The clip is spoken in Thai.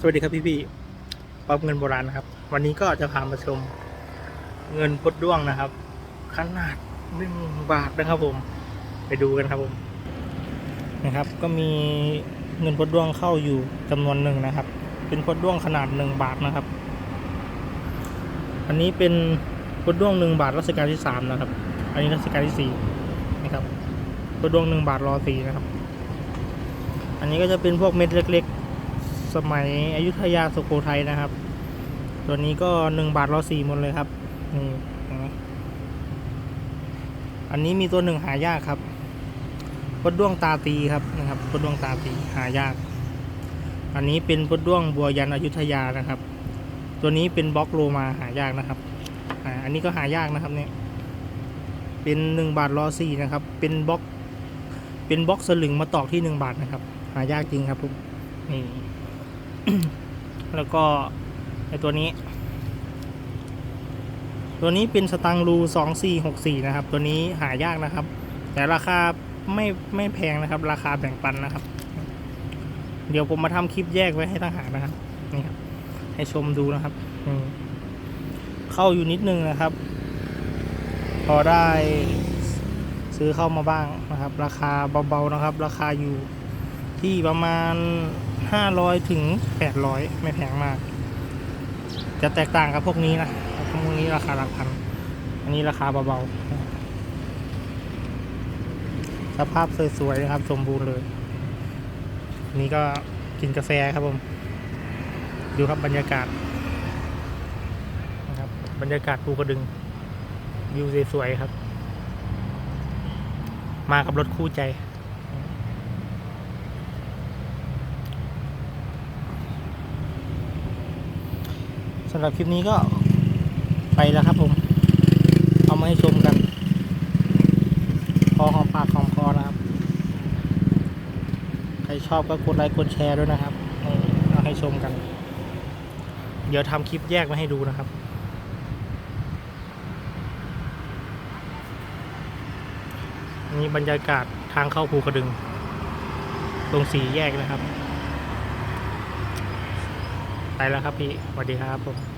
สวัสดีครับพี่พี่ๆป๊อปเงินโบราณนะครับ วันนี้ก็จะพามาชมเงินพดด้วงนะครับ ขนาดหนึ่งบาทนะครับผม ไปดูกันครับผม นะครับ ก็มีเงินพดด้วงเข้าอยู่จำนวนหนึ่งนะครับ เป็นพดด้วงขนาดหนึ่งบาทนะครับ อันนี้เป็นพดด้วงหนึ่งบาทรัชกาลที่สามนะครับ อันนี้รัชกาลที่สี่นะครับพดด้วงหนึ่งบาทรอสี่นะครับ อันนี้ก็จะเป็นพวกเม็ดเล็กๆ สมัยอยุธยาสุโขทัยนะครับ ตัวนี้ก็หนึ่งบาทรอสี่หมดเลยครับนี่อันนี้มีตัวหนึ่งหายากครับพดด้วงตาตีครับนะครับพดด้วงตาตีหายาก อันนี้เป็นพดด้วงบัวยันอยุธยานะครับ ตัวนี้เป็นบล็อกโลมาหายากนะครับอ่าอันนี้ก็หายากนะครับเนี่ยเป็นหนึ่งบาทรอสี่นะครับ เป็นบล็อก เป็นบล็อกสลึงมาตอกที่หนึ่งบาทนะครับ หายากจริงครับผมนี่ แล้วก็ไอตัวนี้ ตัวนี้เป็นสตังรูสองสี่หกสี่นะครับ ตัวนี้หายากนะครับ แต่ราคาไม่ไม่แพงนะครับ ราคาแบ่งปันนะครับ เดี๋ยวผมมาทำคลิปแยกไว้ให้ต่างหากนะครับนี่ครับให้ชมดูนะครับเข้าอยู่นิดนึงนะครับ พอได้ซื้อเข้ามาบ้างนะครับ ราคาเบาๆนะครับ ราคาอยู่ ที่ประมาณ 500 ถึง 800 ไม่แพงมาก จะแตกต่างกับพวกนี้นะพวกนี้ราคาหลักพัน อันนี้ราคาเบาๆ สภาพสวยๆนะครับ สมบูรณ์เลย นี่ก็กินกาแฟครับผม ดูครับบรรยากาศนะครับบรรยากาศภูกระดึง วิวสวยๆครับ มากับรถคู่ใจ สำหรับคลิปนี้ก็ไปแล้วครับผม เอามาให้ชมกัน พอหอมปากหอมคอนะครับ ใครชอบก็กดไลค์กดแชร์ด้วยนะครับเอาให้ชมกัน เดี๋ยวทำคลิปแยกมาให้ดูนะครับนี่บรรยากาศทางเข้าภูกระดึง ตรงสี่แยกนะครับ ไปแล้วครับพี่สวัสดีครับผม